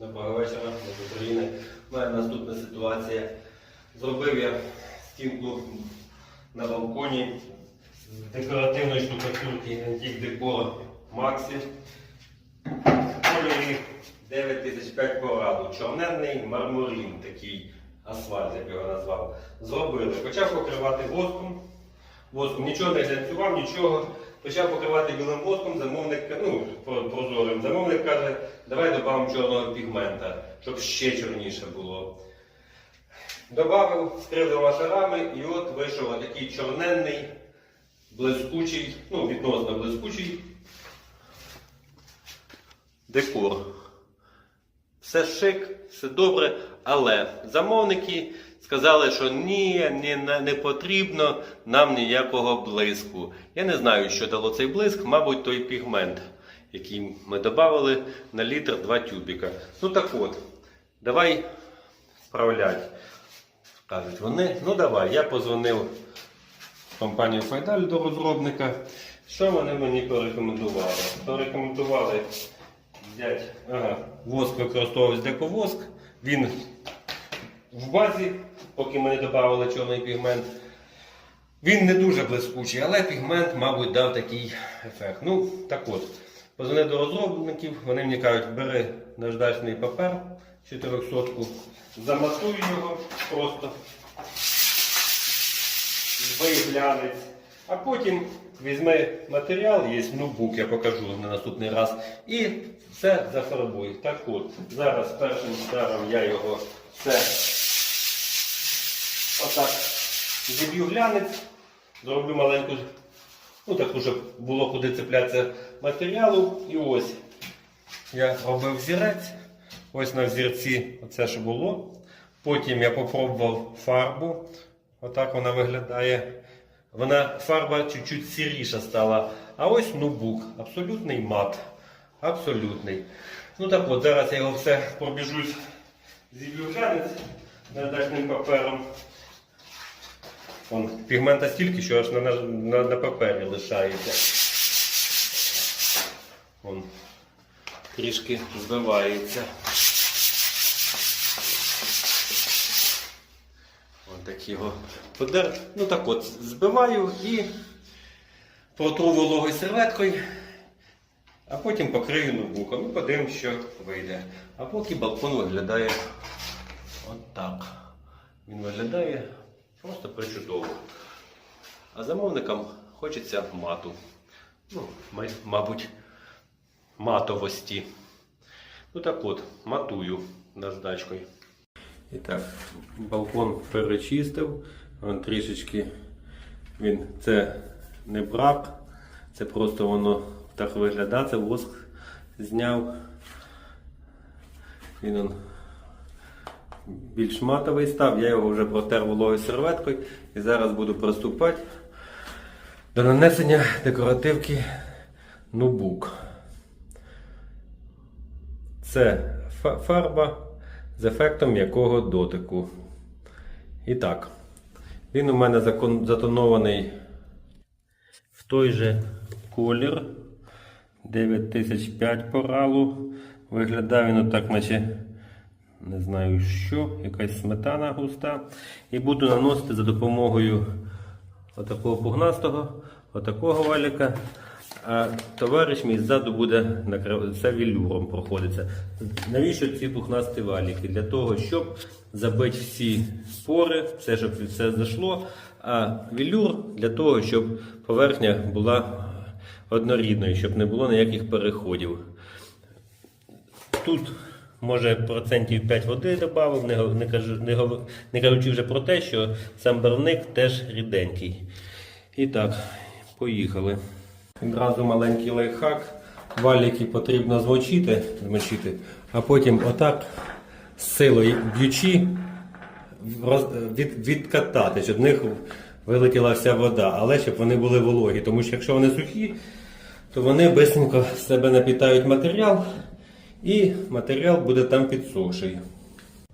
Доброго вечора, з України. У мене наступна ситуація. Зробив я стінку на балконі з декоративної штукатурки Decor Maxi. В кольорі 9005 пораду. Чорненний мармурин, такий асфальт, як його назвав. Зробили. Почав покривати воском. Воском нічого не глянцював, нічого. Почав покривати білим воском, замовник, ну, прозорим. Замовник каже, давай додамо чорного пігмента, щоб ще чорніше було. Добавив, скрив двома шарами і от вийшов такий чорненний, блискучий, ну, відносно блискучий декор. Все шик, все добре, але замовники сказали, що ні, не, не, потрібно нам ніякого блиску. Я не знаю, що дало цей блиск, мабуть, той пігмент, який ми додали на літр два тюбіка. Ну так от, давай справлять. Кажуть вони, ну давай, я позвонив компанію Файдаль до розробника. Що вони мені порекомендували? Порекомендували взяти ага, воск використовувався дековоск. Він в базі, поки ми не додавали чорний пігмент. Він не дуже блискучий, але пігмент, мабуть, дав такий ефект. Ну, так от, позвонив до розробників, вони мені кажуть, бери наждачний папер 400 ку замасуй його просто, збий а потім візьми матеріал, є ноутбук, я покажу на наступний раз, і все зафарбуй. Так от, зараз першим ударом я його все отак зіб'ю глянець, зроблю маленьку, ну таку, щоб було куди цеплятися матеріалу. І ось я робив зірець. Ось на взірці оце що було. Потім я попробував фарбу. Отак вона виглядає. Вона фарба чуть-чуть сіріша стала. А ось нубук. Абсолютний мат. Абсолютний. Ну так от, зараз я його все пробіжусь зіб'ю глянець наждачним папером. Пігмента стільки, що аж на, на, на, на папері лишається. Вон, трішки збивається. Ось так його подер. Ну так от, збиваю і протру вологою серветкою, а потім покрию ноутбуком і подивимось, що вийде. А поки балкон виглядає от. Він виглядає просто причудово. А замовникам хочеться мату. Ну, мабуть, матовості. Ну так от, матую наждачкою. І так, балкон перечистив. Трішечки він це не брак, це просто воно так виглядає, це воск зняв. Він більш матовий став, я його вже протер вологою серветкою і зараз буду приступати до нанесення декоративки нубук. Це фарба з ефектом м'якого дотику. І так, він у мене затонований в той же колір 9005 поралу. Виглядає він отак, наче не знаю що, якась сметана густа. І буду наносити за допомогою отакого пугнастого, отакого валіка. А товариш мій ззаду буде накрив... це вілюром проходиться. Навіщо ці пухнасті валіки? Для того, щоб забити всі пори, все, щоб все зайшло. А вілюр для того, щоб поверхня була однорідною, щоб не було ніяких переходів. Тут, може, процентів 5 води додав, не, не, не, не кажучи вже про те, що сам барвник теж ріденький. І так, поїхали. Відразу маленький лайфхак. Валіки потрібно змочити, змочити, а потім отак з силою б'ючи роз- від, відкатати, щоб в них вилетіла вся вода, але щоб вони були вологі. Тому що якщо вони сухі, то вони швидко себе напітають матеріал і матеріал буде там підсохший.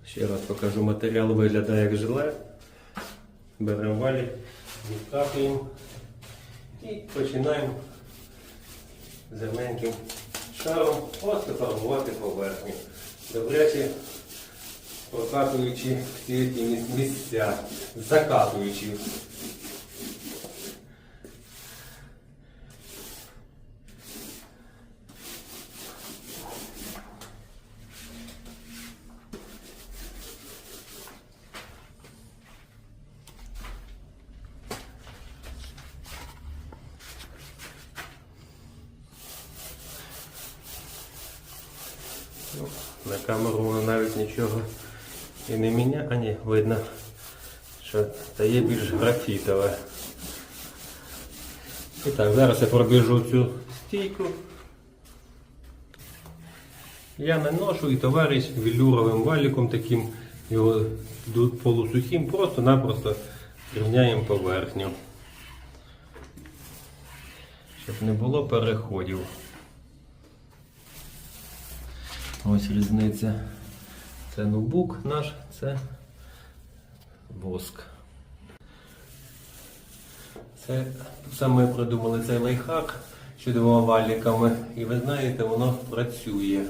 Ще раз покажу, матеріал виглядає як желе. Беремо валік, відкапуємо і починаємо зелененьким шаром просто фарбувати поверхню. добряче прокатуючи всі ці місця, закатуючи. Ну, На камеру воно навіть нічого і не міняє. А ні, видно, що стає більш графітове. І так, зараз я пробіжу цю стійку. Я наношу і товариш велюровим валіком таким, його полусухим, просто-напросто рівняємо поверхню. Щоб не було переходів. Ось різниця. Це нубук наш, це воск. Це саме ми придумали цей лайфхак з чудовими валіками. І ви знаєте, воно працює.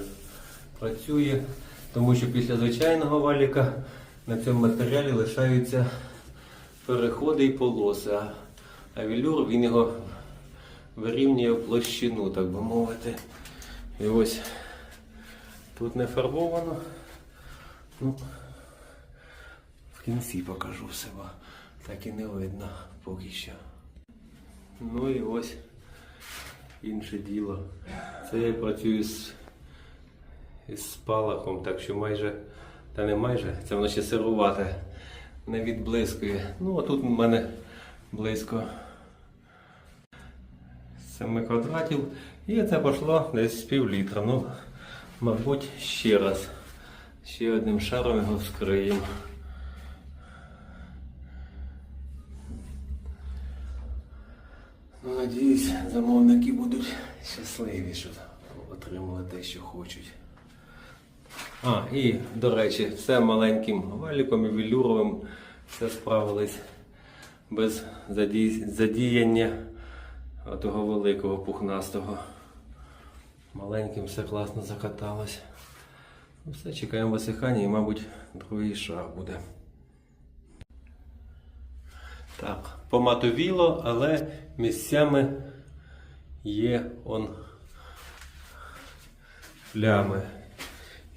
Працює, тому що після звичайного валіка на цьому матеріалі лишаються переходи і полоси. А велюр він його вирівнює в площину, так би мовити. І ось Тут не фарбовано. Ну, в кінці покажу себе. Так і не видно поки що. Ну і ось інше діло. Це я працюю з, із спалахом, так що майже, та не майже, це воно ще сирувате, не відблискує. Ну, а тут у мене близько 7 квадратів. І це пішло десь з пів літра. Ну, мабуть, ще раз. Ще одним шаром його вскриємо. Ну, надіюсь, замовники будуть щасливі, що отримали те, що хочуть. А, і, до речі, все маленьким валіком і велюровим все справились без задіяння того великого пухнастого. Маленьким все класно закаталось. Ну, все, чекаємо висихання і, мабуть, другий шар буде. Так, поматовіло, але місцями є он плями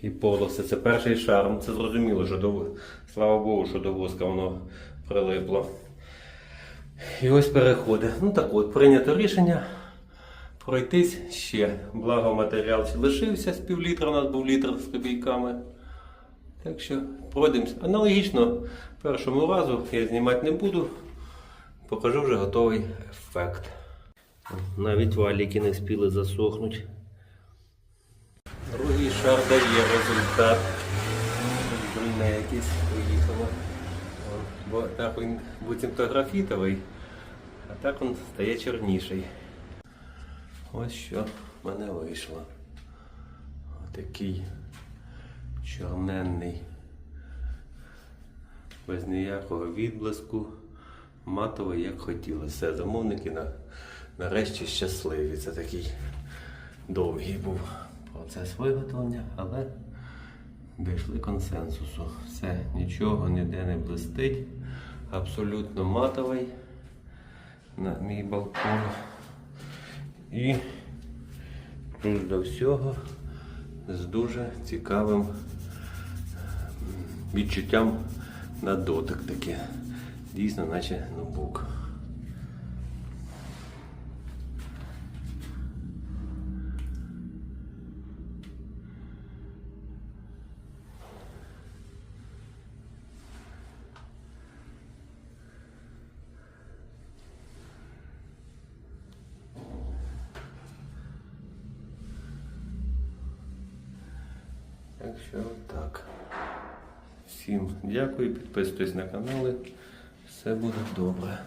і полоси. Це перший шар. Ну, Це зрозуміло, що до, слава Богу, що до воска воно прилипло. І ось переходи. Ну так от, прийнято рішення пройтись ще. Благо матеріал лишився з півлітра, у нас був літр з копійками. Так що пройдемось. Аналогічно першому разу я знімати не буду. Покажу вже готовий ефект. Навіть валіки не спіли засохнути. Другий шар дає результат. Брильне якесь поїхало. Бо так він буцімто графітовий, а так він стає чорніший. Ось що в мене вийшло. Отакий чорненний. Без ніякого відблиску. Матовий, як хотіли. Все, замовники на, нарешті щасливі. Це такий довгий був процес виготовлення, але дійшли консенсусу. Все, нічого ніде не блистить. Абсолютно матовий на мій балкон. І плюс до всього з дуже цікавим відчуттям на дотик таке. Дійсно, наче ноутбук. Що так. Всім дякую, підписуйтесь на канали. Все буде добре.